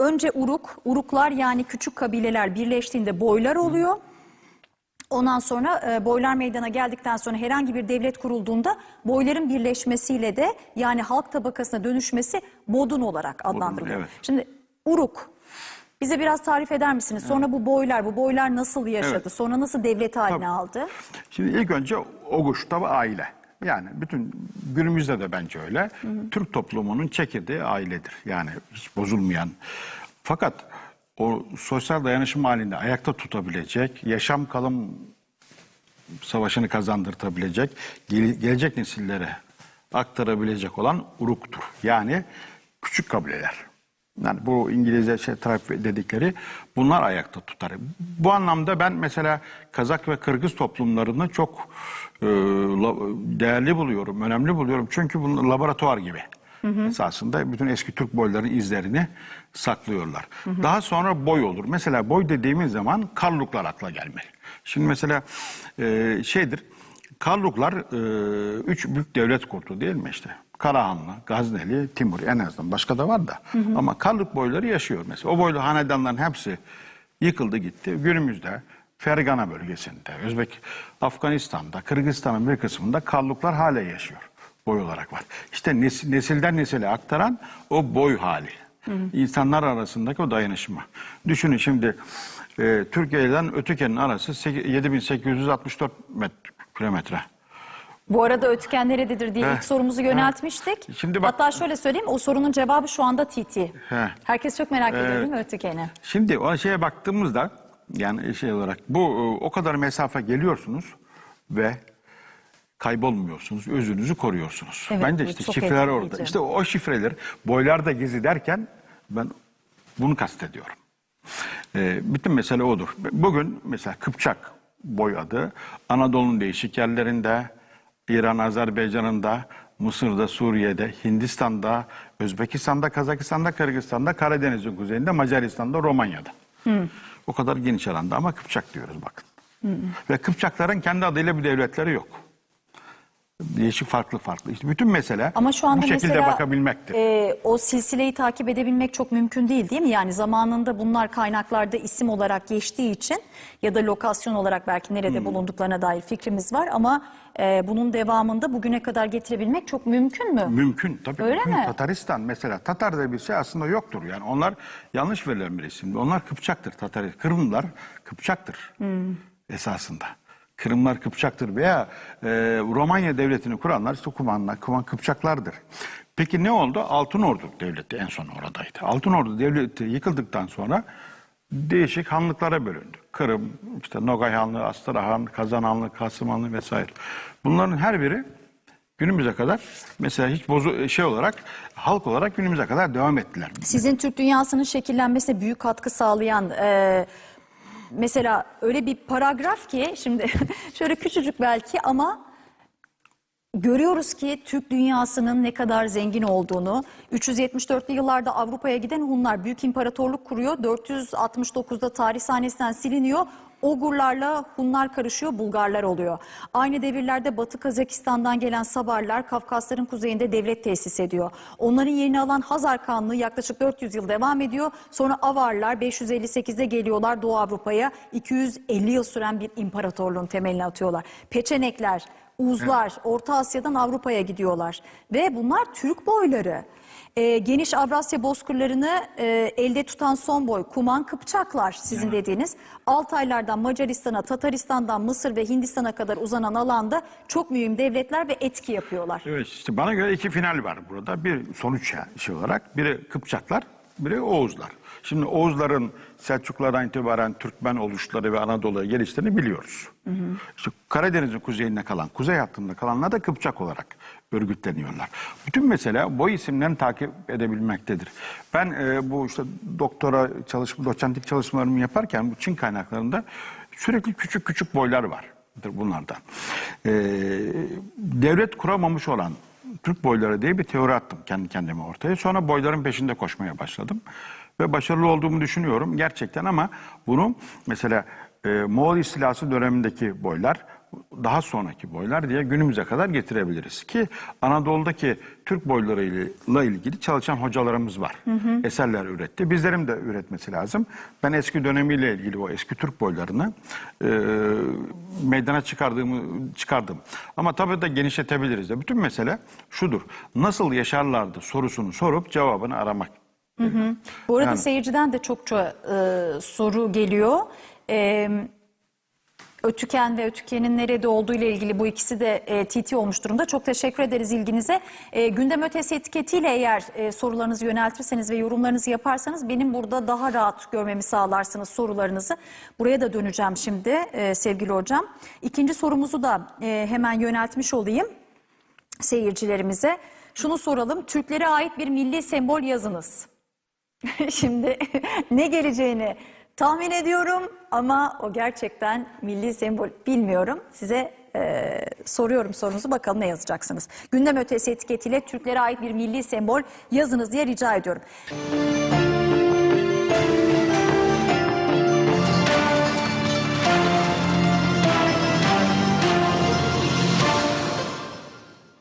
önce uruk, uruklar yani küçük kabileler birleştiğinde boylar oluyor. Ondan sonra e, boylar meydana geldikten sonra herhangi bir devlet kurulduğunda boyların birleşmesiyle de yani halk tabakasına dönüşmesi bodun olarak adlandırılıyor. evet. Şimdi uruk bize biraz tarif eder misiniz? Sonra bu boylar, bu boylar nasıl yaşadı? Sonra nasıl devlet haline aldı? Şimdi ilk önce Oguç tabi aile. Yani bütün günümüzde de bence öyle. Türk toplumunun çekirdeği ailedir. Yani hiç bozulmayan. Fakat o sosyal dayanışma halinde ayakta tutabilecek, yaşam kalım savaşını kazandırtabilecek, gele- gelecek nesillere aktarabilecek olan uruktur. Yani küçük kabileler. Yani bu İngilizce şey, tribe dedikleri bunlar ayakta tutar. Bu anlamda ben mesela Kazak ve Kırgız toplumlarını çok e, değerli buluyorum, önemli buluyorum. Çünkü bunlar laboratuvar gibi. Esasında bütün eski Türk boyların izlerini saklıyorlar. Daha sonra boy olur. Mesela boy dediğimiz zaman Karluklar akla gelmeli. Şimdi mesela e, şeydir, Karluklar e, üç büyük devlet kurdu değil mi işte? Karahanlı, Gazneli, Timur en azından başka da var da. Ama Karluk boyları yaşıyor mesela. O boylu hanedanların hepsi yıkıldı gitti. Günümüzde Fergana bölgesinde, Özbek, Afganistan'da, Kırgızistan'ın bir kısmında Karluklar hala yaşıyor. Boy olarak var. İşte nesil- nesilden nesile aktaran o boy hali. İnsanlar arasındaki o dayanışma. Düşünün şimdi e, Türkiye'den Ötüken'in arası sek- 7864 met- kilometre. Bu arada ötken nerededir diye Heh, ilk sorumuzu yöneltmiştik. Şimdi bak- Hatta şöyle söyleyeyim o sorunun cevabı şu anda TT. Herkes çok merak ediyor değil mi ötükeni? Şimdi o şeye baktığımızda yani şey olarak bu e, o kadar mesafe geliyorsunuz ve kaybolmuyorsunuz, özünüzü koruyorsunuz. Evet, Bence bu işte çok şifreler orada. etkileyici. İşte o şifreler boylarda gezi derken ben bunu kastediyorum. E, bütün mesele odur. Bugün mesela Kıpçak boy adı Anadolu'nun değişik yerlerinde, İran, Azerbaycan'ında, Mısır'da, Suriye'de, Hindistan'da, Özbekistan'da, Kazakistan'da, Kırgızistan'da, Karadeniz'in kuzeyinde, Macaristan'da, Romanya'da. O kadar geniş alanda ama Kıpçak diyoruz bakın. Ve Kıpçakların kendi adıyla bir devletleri yok. Değişik farklı farklı. İşte bütün mesele Ama şu anda bu şekilde mesela bakabilmektir. e, o silsileyi takip edebilmek çok mümkün değil değil mi? Yani zamanında bunlar kaynaklarda isim olarak geçtiği için ya da lokasyon olarak belki nerede Hmm. bulunduklarına dair fikrimiz var ama e, bunun devamında bugüne kadar getirebilmek çok mümkün mü? Mümkün tabii. Öyle mümkün. mi? Tataristan mesela Tatar diye bir şey aslında yoktur. Yani onlar yanlış verilen bir isim. Onlar Kıpçaktır Tatar. Kırımlılar Kıpçaktır Hmm. esasında. Kırımlar Kıpçaktır veya e, Romanya devletini kuranlar işte Kumanlar, Kuman Kıpçaklardır. Peki ne oldu? Altınordu devleti en son oradaydı. Altınordu devleti yıkıldıktan sonra değişik hanlıklara bölündü. Kırım, işte Nogay Hanlığı, Astrahan, Kazan Hanlığı, Kasım Hanlığı vesaire. Bunların her biri günümüze kadar mesela hiç bozu şey olarak halk olarak günümüze kadar devam ettiler. Sizin Türk dünyasının şekillenmesine büyük katkı sağlayan e, mesela öyle bir paragraf ki şimdi şöyle küçücük belki ama görüyoruz ki Türk dünyasının ne kadar zengin olduğunu 374'lü yıllarda Avrupa'ya giden Hunlar büyük imparatorluk kuruyor. 469'da tarih sahnesinden siliniyor. Ogurlarla Hunlar karışıyor, Bulgarlar oluyor. Aynı devirlerde Batı Kazakistan'dan gelen Sabarlar Kafkasların kuzeyinde devlet tesis ediyor. Onların yerini alan Hazar Kanlığı yaklaşık 400 yıl devam ediyor. Sonra Avarlar 558'de geliyorlar Doğu Avrupa'ya. 250 yıl süren bir imparatorluğun temelini atıyorlar. Peçenekler, Uzlar Orta Asya'dan Avrupa'ya gidiyorlar ve bunlar Türk boyları. Ee, geniş Avrasya bozkırlarını e, elde tutan son boy Kuman Kıpçaklar sizin dediğiniz. Altaylardan Macaristan'a, Tataristan'dan Mısır ve Hindistan'a kadar uzanan alanda çok mühim devletler ve etki yapıyorlar. Evet işte bana göre iki final var burada. Bir sonuç şey olarak. Biri Kıpçaklar, biri Oğuzlar. Şimdi Oğuzların Selçuklulardan itibaren Türkmen oluşları ve Anadolu'ya gelişlerini biliyoruz. İşte Karadeniz'in kuzeyinde kalan, kuzey hattında kalanlar da Kıpçak olarak örgütleniyorlar. Bütün mesele bu isimlerini takip edebilmektedir. Ben e, bu işte doktora çalışma, doçentlik çalışmalarımı yaparken bu Çin kaynaklarında sürekli küçük küçük boylar var bunlardan. E, devlet kuramamış olan Türk boyları diye bir teori attım kendi kendime ortaya. Sonra boyların peşinde koşmaya başladım. Ve başarılı olduğumu düşünüyorum gerçekten ama bunu mesela e, Moğol istilası dönemindeki boylar, daha sonraki boylar diye günümüze kadar getirebiliriz ki Anadolu'daki Türk boylarıyla ilgili çalışan hocalarımız var. Eserler üretti. Bizlerin de üretmesi lazım. Ben eski dönemiyle ilgili o eski Türk boylarını e, meydana çıkardığımı çıkardım. Ama tabii da genişletebiliriz de. Bütün mesele şudur. Nasıl yaşarlardı sorusunu sorup cevabını aramak. Bu arada Yani- seyirciden de çokça e, soru geliyor. E, Ötüken ve Ötüken'in nerede olduğu ile ilgili bu ikisi de e, TT olmuş durumda. Çok teşekkür ederiz ilginize. E, gündem ötesi etiketiyle eğer e, sorularınızı yöneltirseniz ve yorumlarınızı yaparsanız benim burada daha rahat görmemi sağlarsınız sorularınızı. Buraya da döneceğim şimdi e, sevgili hocam. İkinci sorumuzu da e, hemen yöneltmiş olayım seyircilerimize. Şunu soralım. Türklere ait bir milli sembol yazınız. Şimdi ne geleceğini tahmin ediyorum ama o gerçekten milli sembol bilmiyorum. Size e, soruyorum sorunuzu bakalım ne yazacaksınız. Gündem ötesi etiketiyle Türklere ait bir milli sembol yazınız diye rica ediyorum.